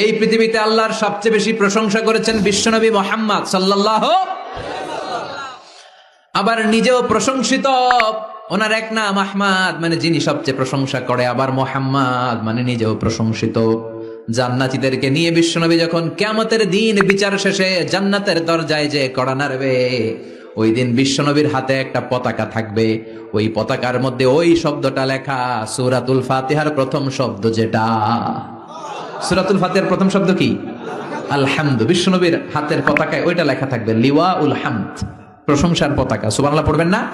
এই পৃথিবীতে আল্লাহর সবচেয়ে বেশি প্রশংসা করেছেন বিশ্বনবী মোহাম্মদ সাল্লাল্লাহ আবার নিজেও প্রশংসিত। ওনার এক নাম আহমাদ মানে যিনি সবচেয়ে প্রশংসা করে, আবার মোহাম্মদ মানে নিজেও প্রশংসিত। জান্নাতীদেরকে নিয়ে বিশ্বনবী যখন কেমতের দিন বিচার শেষে জান্নাতের দরজায় যে কড়া নাড়বে, ওই দিন বিশ্বনবীর হাতে একটা পতাকা থাকবে। ওই পতাকার মধ্যে ওই শব্দটা লেখা সুরাতুল ফাতিহার প্রথম শব্দ যেটা। সুরাতুল ফাতিহার প্রথম শব্দ কি? আলহামদু। বিশ্বনবীর হাতের পতাকায় ওইটা লেখা থাকবে লিওয়া উল হামদ। প্রশংসার পতাকা। সুবহানাল্লাহ পড়বেন না?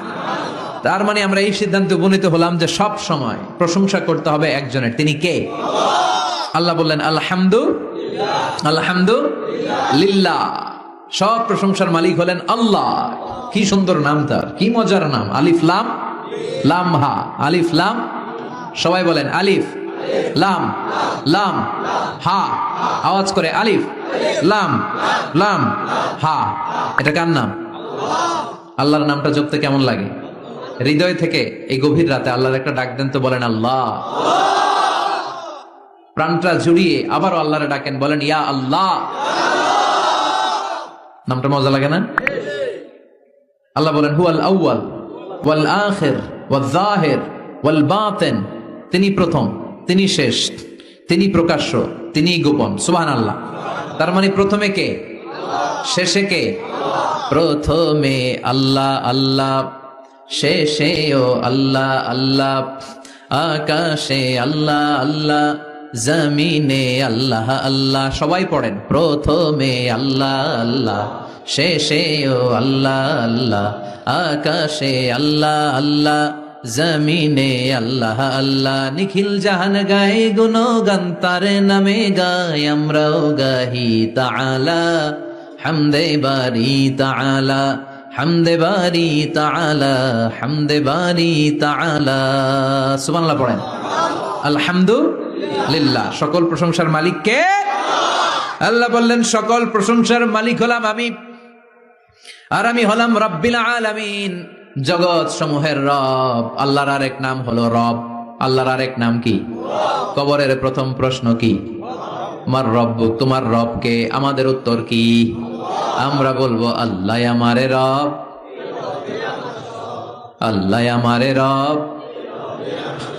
তার মানে আমরা এই সিদ্ধান্তে উপনীত হলাম যে সব সময় প্রশংসা করতে হবে একজনের। তিনি কে? আল্লাহ বললেন, আলহামদু আলহামদু লিল্লা সব প্রশংসার মালিক হলেন আল্লাহ। কি সুন্দর নাম তার। কি মজার নাম। আলিফ লাম? লাম হা। আলিফ লাম? সবাই বলেন, আলিফ। লাম লাম, হা, আওয়াজ করে আলিফ, লাম লাম, হা, এটা কার নাম? আল্লাহর নামটা জপতে কেমন লাগে? হৃদয় থেকে এই গভীর রাতে আল্লাহর একটা ডাক দেন তো বলেন আল্লাহ। প্রাণটা জুড়িয়ে আবারও আল্লাহরে ডাকেন, বলেন ইয়া আল্লাহ। নামটা মজা লাগে না? আল্লাহ বলেন, হুয়াল আউয়াল, ওয়াল আখির, ওয়াল জাহির, ওয়াল বাতিন। তিনি প্রথম। তিনি শেষ, তিনি প্রকাশ্য তিনি গোপন, সুবহানাল্লাহ। তার মানে প্রথমে কে? শেষে কে? প্রথমে আল্লাহ আল্লাহ। শেষে ও আল্লাহ আল্লাহ। আকাশে আল্লাহ আল্লাহ। জমিনে আল্লাহ আল্লাহ। সবাই পড়েন, প্রথমে আল্লাহ আল্লাহ। শেষে ও আল্লাহ আল্লাহ। আকাশে আল্লাহ আল্লাহ। জমিনে আল্লাহ আল্লাহ নিখিল জাহান গাই গায়ে গুণগান তার নামে গায়, আমরাও গাহি তাআলা, হামদে বারি তাআলা, হামদে বারি তাআলা, হামদে বারি তাআলা। সুবহানাল্লাহ পড়েন। আলহামদুলিল্লাহ। সকল প্রশংসার মালিক কে? আল্লাহ বললেন, সকল প্রশংসার মালিক হলাম আমি। আর আমি হলাম রব্বিল আলামিন। জগৎ সমূহের রব। আল্লাহর আরেক নাম হলো রব। আল্লাহর আরেক নাম কি? কবরের প্রথম প্রশ্ন কি? আমার রব, তোমার রবকে আমাদের উত্তর কি? আমরা বলব আল্লাহ আমারে রব। আল্লাহ আমারে রব।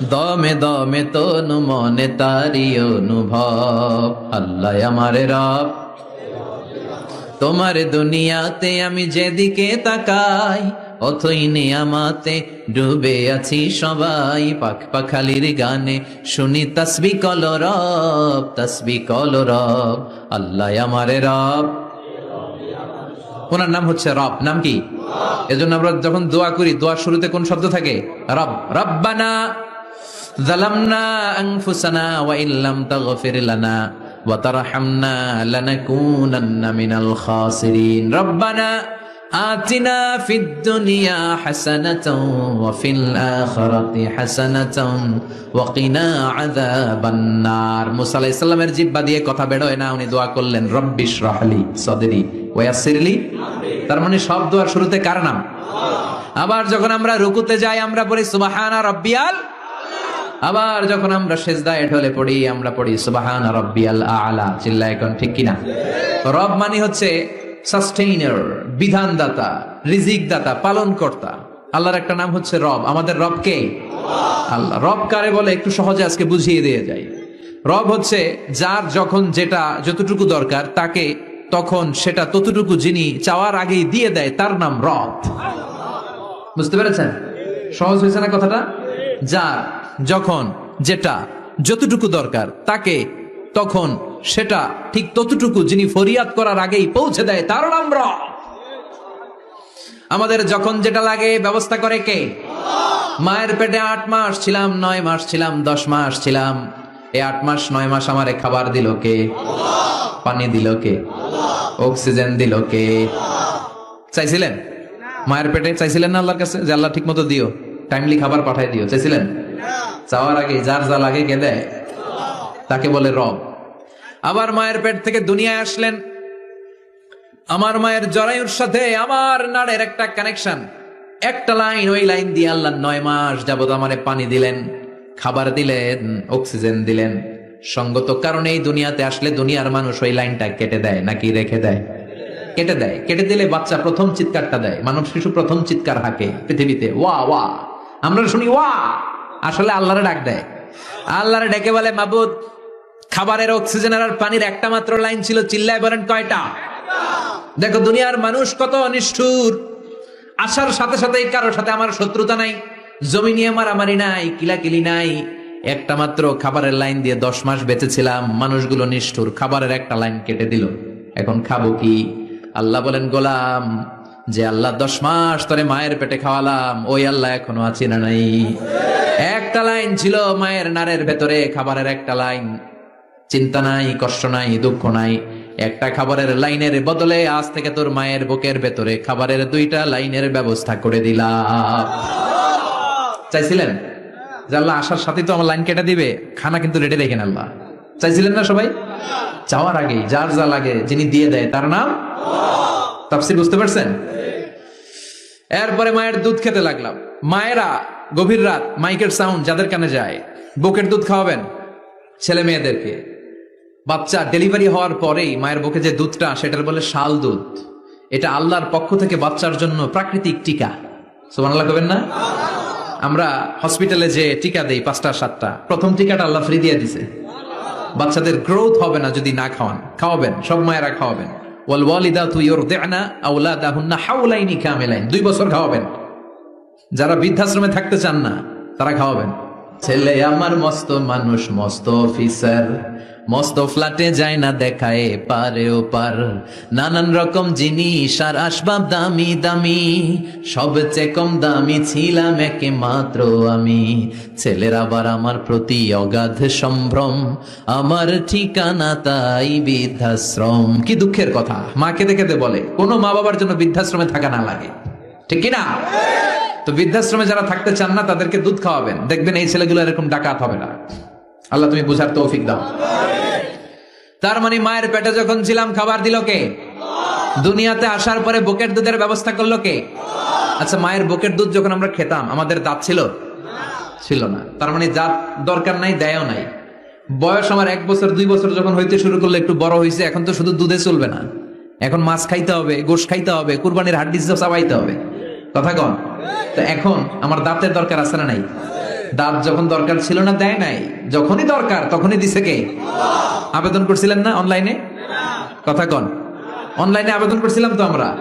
দমে দমে তনু মনে তারি অনুভব। আল্লাহ আমারে রব। তোমার দুনিয়াতে আমি যেদিকে তাকাই অথই নেয়ামাতে ডুবে আছি সবাই পাখ পাখালির গানে। শুনি তসবি কল রব, তসবি কল রব, আল্লাহ আমারে রব। ওনার নাম হচ্ছে রব, নাম কি? এজন্য আমরা যখন দোয়া করি, দোয়ার শুরুতে কোন শব্দ থাকে? রব, রব্বানা জালামনা আনফুসানা ওয়া ইল্লাম তাগফির লানা ওয়া তারহামনা লানাকুনান্না মিনাল খাসিরিন। রব্বানা আতিনা ফিদ দুনিয়া হাসানাতাও ওয়া ফিল আখিরাতি হাসানাতাও ওয়া কিনা আযাবান নার দিয়ে কথা বের না, উনি দোয়া করলেন রব্বিশ রাহলি সাদরি ওয়া ইয়াসসিরলি তার মানে সব দোয়ার শুরুতে কার নাম? আবার যখন আমরা রুকুতে যাই, আমরা পড়ি, সুবাহানা রব্বিয়াল আবার যখন আমরা সেজদায় ঢলে পড়ি, আমরা পড়ি, সুবাহানা রব্বিয়াল আলা। চিল্লা এখন ঠিক কিনা? রব মানে হচ্ছে সাস্টেইনার বিধানদাতা রিজিক দাতা পালন কর্তা আল্লাহর একটা নাম হচ্ছে রব। আমাদের রব কে? আল্লাহ। রব কারে বলে? একটু সহজে আজকে বুঝিয়ে দিয়ে যাই। রব হচ্ছে যার যখন যেটা যতটুকু দরকার, তাকে তখন সেটা ততটুকু যিনি চাওয়ার আগেই দিয়ে দেয়, তার নাম রব। বুঝতে পেরেছেন? সহজ হয়েছে না কথাটা? যার যখন যেটা যতটুকু দরকার, তাকে তখন সেটা ঠিক ততটুকু যিনি ফরিয়াদ করার আগেই পৌঁছে দেয়, তার নাম আমাদের যখন যেটা লাগে, ব্যবস্থা করে কে? মায়ের পেটে আট মাস ছিলাম, নয় মাস ছিলাম, দশ মাস ছিলাম। এই আট মাস, নয় মাস আমারে খাবার দিল কে? পানি দিল কে? অক্সিজেন দিল কে? চাইছিলেন? মায়ের পেটে চাইছিলেন না আল্লাহর কাছে? যে আল্লাহ ঠিক মতো দিও টাইমলি খাবার পাঠাই দিও, চাইছিলেন? চাওয়ার আগে যার যা লাগে কে দেয়? তাকে বলে রব। আবার মায়ের পেট থেকে দুনিয়ায় আসলেন। আমার মায়ের জরায়ুর সাথে আমার নাড়ের একটা কানেকশন একটা লাইন ওই লাইন দিয়ে আল্লাহ নয় মাস যাবত আমারে পানি দিলেন, খাবার দিলেন অক্সিজেন দিলেন। সঙ্গত কারণেই দুনিয়াতে আসলে দুনিয়ার মানুষ ওই লাইনটা কেটে দেয়, নাকি রেখে দেয়? কেটে দেয়। কেটে দিলে বাচ্চা প্রথম চিৎকারটা দেয়। মানব শিশু প্রথম চিৎকার হাঁকে পৃথিবীতে। ওয়া ওয়া। আমরা শুনি ওয়া। আসলে আল্লাহরে ডাক দেয়। আল্লাহরে ডেকে বলে, মাবুদ খাবারের অক্সিজেনের আর পানির একটা মাত্র লাইন ছিল চিল্লায় বলেন কয়টা? দেখো, দুনিয়ার মানুষ কত নিষ্ঠুর আসার সাথে সাথেই কারোর সাথে আমার শত্রুতা নাই, জমি নিয়ে মারামারি নাই, কিলাকিলি নাই। একটা মাত্র খাবারের লাইন দিয়ে দশ মাস বেঁচেছিলাম, মানুষগুলো নিষ্ঠুর, খাবারের একটা লাইন কেটে দিল। এখন খাব কি? আল্লাহ বলেন, গোলাম, যে আল্লাহ দশ মাস ধরে মায়ের পেটে খাওয়ালাম, ওই আল্লাহ এখনও আছি না নাই? একটা লাইন ছিল মায়ের নারের ভেতরে, খাবারের একটা লাইন চিন্তা নাই, কষ্ট নাই, দুঃখ নাই। একটা খাবারের লাইনের বদলে আজ থেকে তোর মায়ের বুকের ভেতরে খাবারের দুইটা লাইনের ব্যবস্থা করে দিলাম। চাইছিলেন? আল্লাহ আসার সাথে তো আমার লাইন কেটে দিবে, খানা কিন্তু রেডি রেখেন আল্লাহ। চাইছিলেন না সবাই? চাওয়ার আগেই, যার যা লাগে, যিনি দিয়ে দেয়, তার নাম? তাফসির বুঝতে পারছেন? এরপরে মায়ের দুধ খেতে লাগলাম। মায়েরা গভীর রাত, মাইকের সাউন্ড যাদের কানে যায়, বুকের দুধ খাওয়াবেন ছেলে মেয়েদেরকে। বাচ্চা ডেলিভারি হওয়ার পরেই মায়ের বুকে যে দুধটা, সেটার বলে শাল দুধ। এটা আল্লাহর পক্ষ থেকে বাচ্চার জন্য প্রাকৃতিক টিকা। সুবহানাল্লাহ করবেন না? আমরা হসপিটালে যে টিকা দেই, পাঁচটা, সাতটা, প্রথম টিকাটা আল্লাহ ফ্রি দিয়ে দিছে। বাচ্চাদের গ্রোথ হবে না যদি না খাওয়ান। খাওয়াবেন, সব মায়েরা খাওয়াবেন। দুই বছর খাওয়াবেন। যারা বৃদ্ধাশ্রমে থাকতে চান না, তারা খাওয়াবেন। ছেলে আমার মস্ত মানুষ, মস্ত অফিসার মস্ত ফ্ল্যাটে যায় না দেখায় পারে ও পার। নানান রকম জিনিস আর আসবাব দামি দামি, সবচেয়ে কম দামি ছিলাম একে মাত্র আমি। ছেলের আবার আমার প্রতি অগাধ সম্ভ্রম, আমার ঠিকানা তাই বৃদ্ধাশ্রম। কি দুঃখের কথা মা দেখে কেঁদে বলে, কোনো মা বাবার জন্য বৃদ্ধাশ্রমে থাকা না লাগে। ঠিক কি না? তো বৃদ্ধাশ্রমে যারা থাকতে চান না, তাদেরকে দুধ খাওয়াবেন। দেখবেন এই ছেলেগুলো এরকম ডাকাত হবে না। আল্লাহ তুমি বুঝার তৌফিক দাও। তার মানে মায়ের পেটে যখন ছিলাম, খাবার দিল কে? দুনিয়াতে আসার পরে বুকের দুধের ব্যবস্থা করল কে? আচ্ছা মায়ের বুকের দুধ যখন আমরা খেতাম, আমাদের দাঁত ছিল? ছিল না। তার মানে দাঁত দরকার নাই, দেয়ও নাই। বয়স আমার এক বছর, দুই বছর যখন হইতে শুরু করল, একটু বড় হয়েছে এখন তো শুধু দুধে চলবে না। এখন মাছ খাইতে হবে, গোশ খাইতে হবে, কুরবানির হাড্ডি চাবাইতে হবে। কথা কন? তো এখন আমার দাঁতের দরকার আছে না নাই? দাঁত যখন দরকার ছিল না, দেয় নাই। যখনই দরকার, তখনই দিছে কে? আবেদন করছিলেন না অনলাইনে কথা কন। অনলাইনে আবেদন করছিলাম তো আমরা।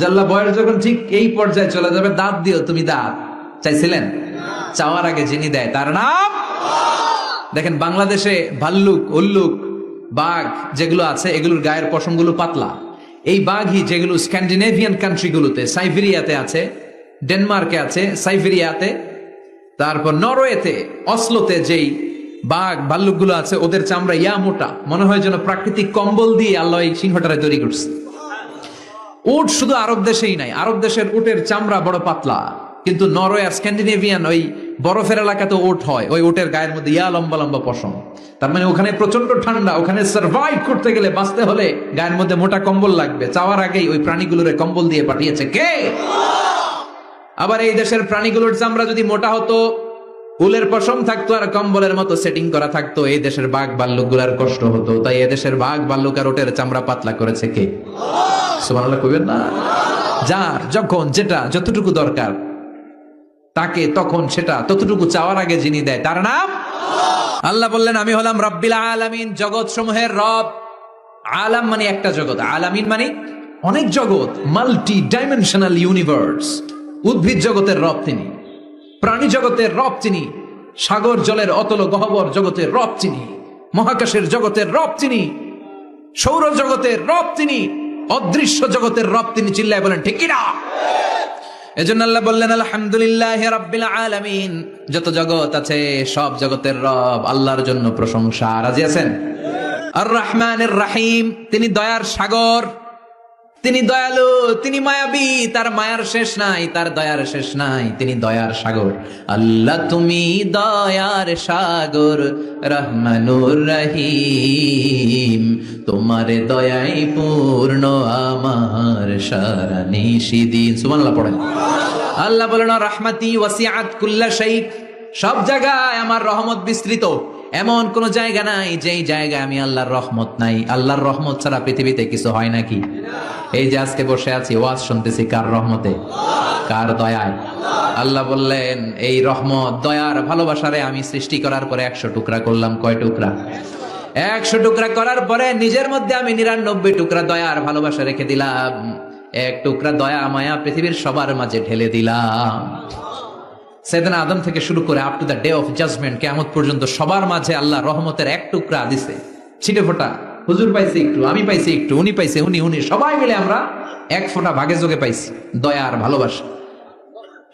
জাল্লা বয়স যখন ঠিক এই পর্যায়ে চলে যাবে, দাঁত দিও তুমি দাঁত। চাইছিলেন? চাওয়ার আগে যিনি দেয়, তার নাম? দেখেন, বাংলাদেশে ভাল্লুক, উল্লুক, বাঘ যেগুলো আছে, এগুলোর গায়ের পশমগুলো পাতলা। এই বাঘই যেগুলো স্ক্যান্ডিনেভিয়ান কান্ট্রিগুলোতে সাইবেরিয়াতে আছে, ডেনমার্কে আছে, সাইবেরিয়াতে তারপর নরওয়েতে, অসলোতে যেই বাঘ ভাল্লুকগুলো আছে, ওদের চামড়া ইয়া মোটা। মনে হয় যেন প্রাকৃতিক কম্বল দিয়ে আল্লাহ এই সিংহটারে তৈরি করছে। উট শুধু আরব দেশেই নাই, আরব দেশের উটের চামড়া বড় পাতলা। কিন্তু নরওয়ে স্ক্যান্ডিনেভিয়ান ওই বরফের এলাকাতে উট হয়, ওই উটের গায়ের মধ্যে ইয়া লম্বা লম্বা পশম। তার মানে ওখানে প্রচণ্ড ঠান্ডা, ওখানে সার্ভাইভ করতে গেলে বাঁচতে হলে গায়ের মধ্যে মোটা কম্বল লাগবে। চাওয়ার আগেই ওই প্রাণীগুলোরে কম্বল দিয়ে পাঠিয়েছে কে? আবার এই দেশের প্রাণীগুলোর চামড়া যদি মোটা হতো উলের পশম থাকতো আর কম্বলের মতো সেটিং করা থাকতো, এই দেশের বাঘ ভাল্লুকগুলার কষ্ট হতো। তাই এদেশের বাঘ ভাল্লুক আর ওটের চামড়া পাতলা করেছে কে? কইবেন না? যার যখন যেটা যতটুকু দরকার, তাকে তখন সেটা ততটুকু চাওয়ার আগে যিনি দেয়, তার নাম আল্লাহ। বললেন, আমি হলাম রব্বিল আলামিন জগৎ সমূহের রব। আলাম মানে একটা জগৎ, আলামিন মানে অনেক জগৎ মাল্টি ডাইমেনশনাল ইউনিভার্স উদ্ভিদ জগতের রব তিনি প্রাণী জগতের রব তিনি সাগর জলের অতল গহবর জগতের রব তিনি মহাকাশের জগতের রব তিনি সৌর জগতের রব তিনি অদৃশ্য জগতের রব তিনি চিল্লায় বলেন ঠিক কিনা এজন্য আল্লাহ বললেন আলহামদুলিল্লাহ রাব্বিল আলামিন। যত জগৎ আছে সব জগতের রব আল্লাহর জন্য প্রশংসা। রাজি আছেন? আর রহমানের রাহিম তিনি দয়ার সাগর তিনি দয়ালু, তিনি মায়াবী, তার মায়ার শেষ নাই, তার দয়ার শেষ নাই, তিনি দয়ার সাগর। আল্লাহ তুমি দয়ার সাগর, রহমানুর রহিম। তোমার দয়াই পূর্ণ, আমার সারা নিশিদিন সুবহানাল্লাহ পড়েন। আল্লাহ বলেন রহমাতি ওয়াসিআত কুল্লা শাই সব জায়গায় আমার রহমত বিস্তৃত। এমন কোন জায়গা নাই যেই জায়গায় আমি আল্লাহর রহমত নাই। আল্লাহর রহমত ছাড়া পৃথিবীতে কিছু হয় নাকি? এই যে আজকে বসে আছি, ওয়াজ শুনতেছি কার রহমতে? কার দয়ায়? আল্লাহ বললেন, এই রহমত, দয়ার ভালোবাসারে আমি সৃষ্টি করার পরে একশো টুকরা করলাম। কয় টুকরা? একশো টুকরা করার পরে নিজের মধ্যে আমি নিরানব্বই টুকরা দয়ার ভালোবাসা রেখে দিলাম। এক টুকরা দয়া মায়া পৃথিবীর সবার মাঝে ঢেলে দিলাম। সেদিন আদম থেকে শুরু করে up to the day of judgement কেমন পর্যন্ত সবার মাঝে আল্লাহ রহমতের এক টুকরা দিছে। ছিটে ফোটা। হুজুর পাইছে একটু, আমি পাইছি একটু, উনি পাইছে, উনি উনি, সবাই মিলে আমরা এক ফোঁটা ভাগে যোগে পাইছি, দয়া আর ভালোবাসা।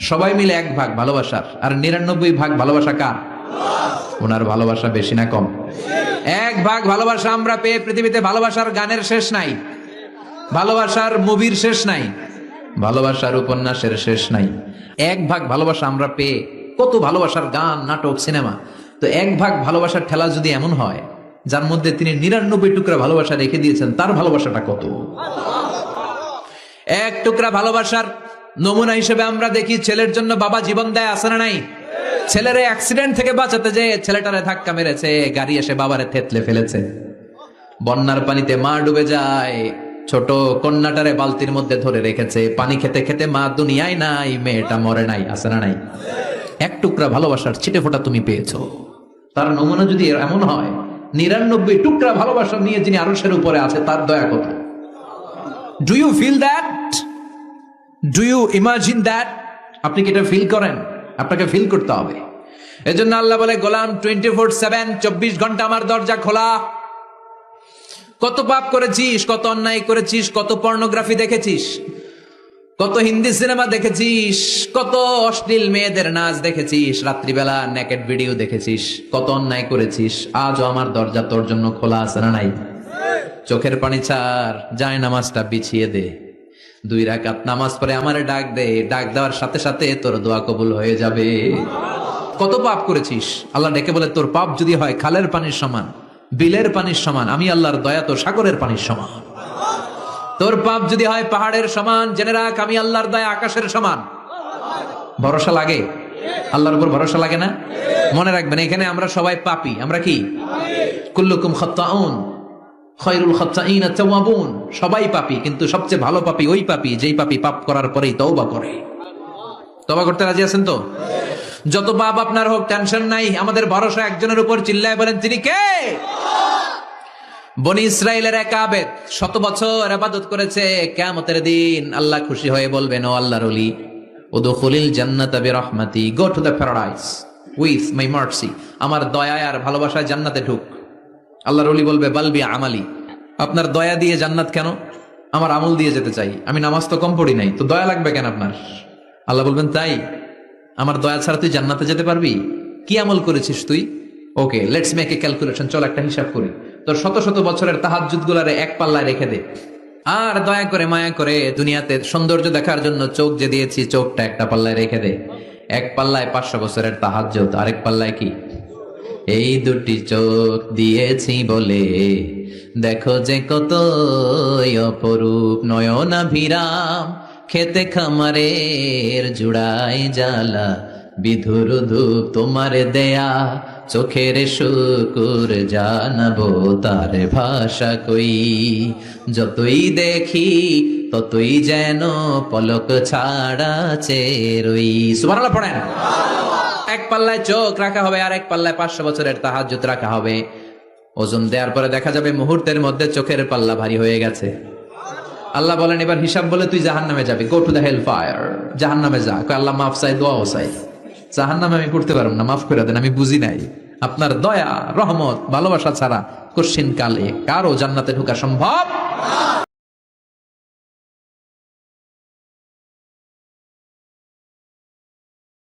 সবাই মিলে এক ভাগ ভালোবাসার, আর নিরানব্বই ভাগ ভালোবাসা কার? ওনার ভালোবাসা বেশি না কম। এক ভাগ ভালোবাসা আমরা পেয়ে পৃথিবীতে ভালোবাসার গানের শেষ নাই, ভালোবাসার মুভির শেষ নাই, ভালোবাসার উপন্যাসের শেষ নাই। এক ভাগ ভালোবাসা আমরা পেয়ে কত ভালোবাসার গান, নাটক, সিনেমা। তো এক ভাগ ভালোবাসার ঠেলা যদি এমন হয়, যার মধ্যে তিনি নিরানব্বই টুকরা ভালোবাসা রেখে দিয়েছেন, তার ভালোবাসাটা কত? এক টুকরা ভালোবাসার নমুনা হিসেবে আমরা দেখি, ছেলের জন্য বাবা জীবন দেয় আসে না নাই? ছেলের অ্যাক্সিডেন্ট থেকে বাঁচাতে যে ছেলেটারে ধাক্কা মেরেছে, গাড়ি এসে বাবারে থেতলে ফেলেছে। বন্যার পানিতে মা ডুবে যায় ছোট কন্যাটারে বালতির মধ্যে ধরে রেখেছে। পানি খেতে খেতে মা দুনিয়ায় নাই, মেয়েটা মরে নাই আসে না নাই? এক টুকরা ভালোবাসার ছিটে ফোটা তুমি পেয়েছ। তার নমুনা যদি এমন হয়, নিরানব্বই টুকরা ভালোবাসা নিয়ে যিনি আরসের উপরে আছে, তার দয়া কত? Do you feel that do you imagine that আপনি কি এটা ফিল করেন? আপনাকে ফিল করতে হবে। এজন্য আল্লাহ বলে, গোলাম টোয়েন্টি ফোর সেভেন চব্বিশ ঘণ্টা আমার দরজা খোলা। কত পাপ করেছিস, কত অন্যায় করেছিস, কত পর্নোগ্রাফি দেখেছিস, কত হিন্দি সিনেমা দেখেছিস, কত অশ্লীল মেয়েদের নাচ দেখেছিস, রাত্রিবেলা নেকেট ভিডিও দেখেছিস, কত অন্যায় করেছিস, আজও আমার দরজা তোর জন্য খোলা আছে না নাই? চোখের পানি ছাড়, যায় নামাজটা বিছিয়ে দে। দুই রাকাত নামাজ পড়ে আমারে ডাক দে, ডাক দেওয়ার সাথে সাথে তোর দোয়া কবুল হয়ে যাবে। কত পাপ করেছিস? আল্লাহ ডেকে বলে, তোর পাপ যদি হয়, খালের পানির সমান। বিলের পানির সমান, আমি আল্লাহর দয়া, তোর সাগরের পানির সমান। তোর পাপ যদি হয় পাহাড়ের সমান, জেনে রাখ, আমি আল্লাহর দয়া আকাশের সমান। ভরসা লাগে? আল্লাহর উপর ভরসা লাগে না? মনে রাখবেন, এখানে আমরা সবাই পাপি। আমরা কি? কুল্লুকুম খত্তাউন, খয়রুল খত্তাইন তাওয়াবুন। সবাই পাপি, কিন্তু সবচেয়ে ভালো পাপি ওই পাপি, যেই পাপি পাপ করার পরেই তওবা করে। তবা করতে রাজি আছেন তো? যত পাপ আপনার হোক টেনশন নাই। আমাদের ভরসা একজনের উপর চিল্লায় বলেন, তিনি কে? বনি ইসরায়েলের এক আবেদ শত বছর আবাদত করেছে। কেমতের দিন আল্লাহ খুশি হয়ে বলবেন, ও আল্লাহর অলি ওদখলিল জান্নাত রহমাতি go to the paradise, with my mercy, আমার দয়া আর ভালোবাসায় জান্নাতে ঢুক। আল্লাহর অলি বলবে, বালবি আমালি, আপনার দয়া দিয়ে জান্নাত কেন? আমার আমল দিয়ে যেতে চাই। আমি নামাজ তো কম পড়ি নাই, তো দয়া লাগবে কেন আপনার? আল্লাহ বলবেন, তাই আমার দয়া ছাড়া তুই জান্নাতে যেতে পারবি? কি আমল করেছিস তুই? Okay let's make a calculation চল একটা হিসাব করি। তোর শত শত বছরের তাহাজুদ গুলারে এক পাল্লায় রেখে দে। আর দয়া করে মায়া করে দুনিয়াতে সৌন্দর্য দেখার জন্য চোখ যে দিয়েছি, চোখটা একটা পাল্লায় রেখে দে। এক পাল্লায় পাঁচশো বছরের তাহাজ্জুদ, আরেক পাল্লায় কি? এই দুটি চোখ দিয়েছি বলে। দেখো যে কত অপরূপ, নয়নাভিরাম। খেতে খামারের জুড়াই জ্বালা। বিধুর ধূপ তোমার দেয়া, চোখের শুকুর জানাব তার ভাষা কই। যতই দেখি, ততই যেন পলক ছাড়া চেরই। সুবহানাল্লাহ পড়েন। এক পাল্লায় চোখ রাখা হবে আর এক পাল্লায় পাঁচশো বছরের তাহাজুত রাখা হবে। ওজন দেওয়ার পরে দেখা যাবে মুহূর্তের মধ্যে চোখের পাল্লা ভারী হয়ে গেছে। আল্লাহ বলেন, এবার হিসাব বলে তুই জাহান নামে যাবি। Go to the hell fire জাহান নামে যা আল্লাহ, মাফ চাই, দোয়াও চাই। জাহান নামে আমি করতে পারব না, মাফ করে দেন, আমি বুঝি নাই। আপনার দয়া, রহমত, ভালোবাসা ছাড়া কোশ্চিন কালে কারও জান্নাতে ঢুকা সম্ভব